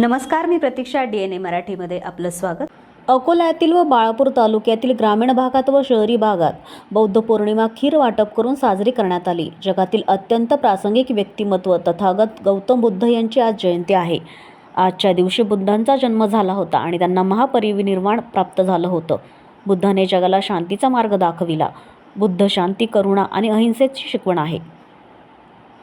नमस्कार मी प्रतीक्षा D N ए मराठीमध्ये आपलं स्वागत. अकोल्यातील व बाळापूर तालुक्यातील ग्रामीण भागात व शहरी भागात बौद्ध पौर्णिमा खीर वाटप करून साजरी करण्यात आली. जगातील अत्यंत प्रासंगिक व्यक्तिमत्व तथागत गौतम बुद्ध यांची आज जयंती आहे. आजच्या दिवशी बुद्धांचा जन्म झाला होता आणि त्यांना महापरिनिर्वाण प्राप्त झालं होतं. बुद्धाने जगाला शांतीचा मार्ग दाखविला. बुद्ध शांती करुणा आणि अहिंसेची शिकवण आहे.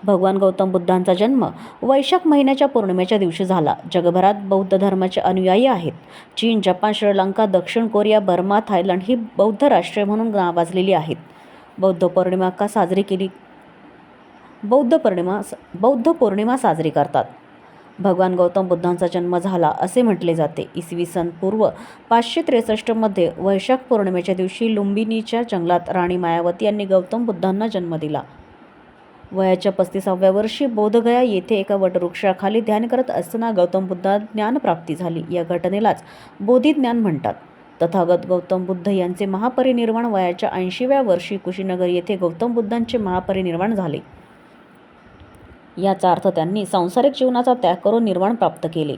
भगवान गौतम बुद्धांचा जन्म वैशाख महिन्याच्या पौर्णिमेच्या दिवशी झाला. जगभरात बौद्ध धर्माचे अनुयायी आहेत. चीन जपान श्रीलंका दक्षिण कोरिया बर्मा थायलंड ही बौद्ध राष्ट्रे म्हणून नावाजलेली आहेत. बौद्ध पौर्णिमा का साजरी केली? बौद्ध पौर्णिमा बौद्ध पौर्णिमा साजरी करतात. भगवान गौतम बुद्धांचा जन्म झाला असे म्हटले जाते. इसवी सन पूर्व पाचशे त्रेसष्टमध्ये वैशाख पौर्णिमेच्या दिवशी लुंबिनीच्या जंगलात राणी मायावती यांनी गौतम बुद्धांना जन्म दिला. वयाच्या पस्तीसाव्या वर्षी बोधगया येथे एका वटवृक्षाखाली ध्यान करत असताना गौतम बुद्धा ज्ञानप्राप्ती झाली. या घटनेलाच बोधिज्ञान म्हणतात. तथागत गौतम बुद्ध यांचे महापरिनिर्वाण वयाच्या ऐंशीव्या वर्षी कुशीनगर येथे गौतम बुद्धांचे महापरिनिर्वाण झाले. याचा अर्थ त्यांनी सांसारिक जीवनाचा त्याग करून निर्वाण प्राप्त केले.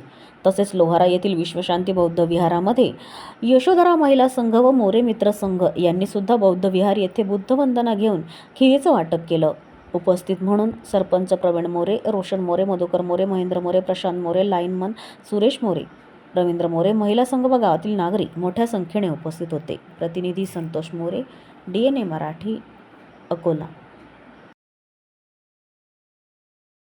तसेच लोहारा येथील विश्वशांती बौद्ध विहारामध्ये यशोधरा महिला संघ व मोरे मित्र संघ यांनी सुद्धा बौद्ध विहार येथे बुद्धवंदना घेऊन खिरीचं वाटप केलं. उपस्थित म्हणून सरपंच प्रवीण मोरे रोशन मोरे मधुकर मोरे महेंद्र मोरे प्रशांत मोरे लाईनमन सुरेश मोरे रवींद्र मोरे महिला संघ व गावातील नागरिक मोठ्या संख्येने उपस्थित होते. प्रतिनिधी Santosh More D N A Marathi Akola.